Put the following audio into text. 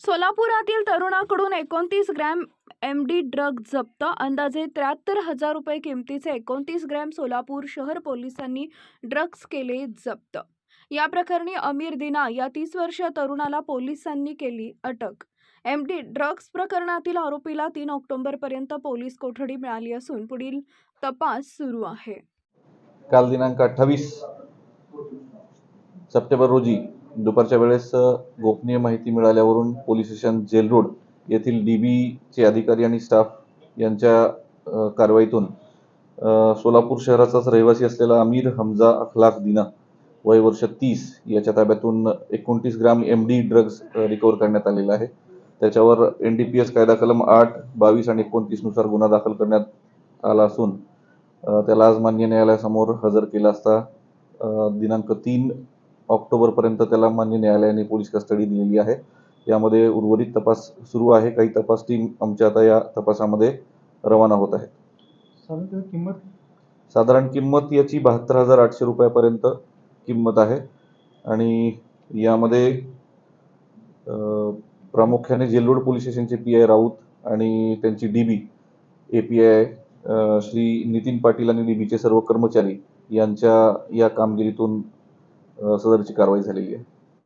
सोलापुरातील तरुणाकडून एकोणतीस gram M D drug जप्त. अंदाजे त्र्याहत्तर हजार रुपये किमतीचे एकोणतीस ग्रॅम सोलापूर शहर पोलिसांनी ड्रग्ज केले जप्त. या प्रकरणी अमीर दिना या तीस वर्षीय तरुणाला पोलिसांनी केली अटक. एम डी ड्रग्ज प्रकरणातील आरोपीला तीन ऑक्टोबरपर्यंत पोलीस कोठडी मिळाली असून पुढील तपास सुरू आहे. काल दिनांक अठ्ठावीस सप्टेंबर रोजी दुपारच्या वेळेस गोपनीय माहिती मिळाल्यावरून पोलीस स्टेशन जेल रोड येथील डी बीचे अधिकारी आणि स्टाफ यांच्या कारवाईतून सोलापूर शहराचाच रहिवासी असलेला अमीर हमजा अखलाक दिना वय वर्ष तीस याच्या ताब्यातून एकोणतीस gram M D drugs recover करण्यात आलेला आहे. त्याच्यावर एन डी पी एस कायदा कलम आठ बावीस आणि एकोणतीसनुसार गुन्हा दाखल करण्यात आला असून त्याला आज मान्य न्यायालयासमोर हजर केला असता दिनांक तीन ऑक्टोबरपर्यंत त्याला मान्य न्यायालयाने पोलीस कस्टडी दिलेली आहे. यामध्ये उर्वरित तपास सुरू आहे. काही तपास टीम आमच्या आता या तपासामध्ये रवाना होत आहे साधारण त्याची किंमत? साधारण किंमत याची बहात्तर हजार आठशे रुपयापर्यंत किंमत आहे. आणि यामध्ये प्रामुख्याने जेलरोड पोलीस स्टेशनचे पी आय राऊत आणि त्यांची D B A P I Shri Nitin Patil आणि डी बीचे सर्व कर्मचारी यांच्या या कामगिरीतून सदरची कारवाई झालेली आहे.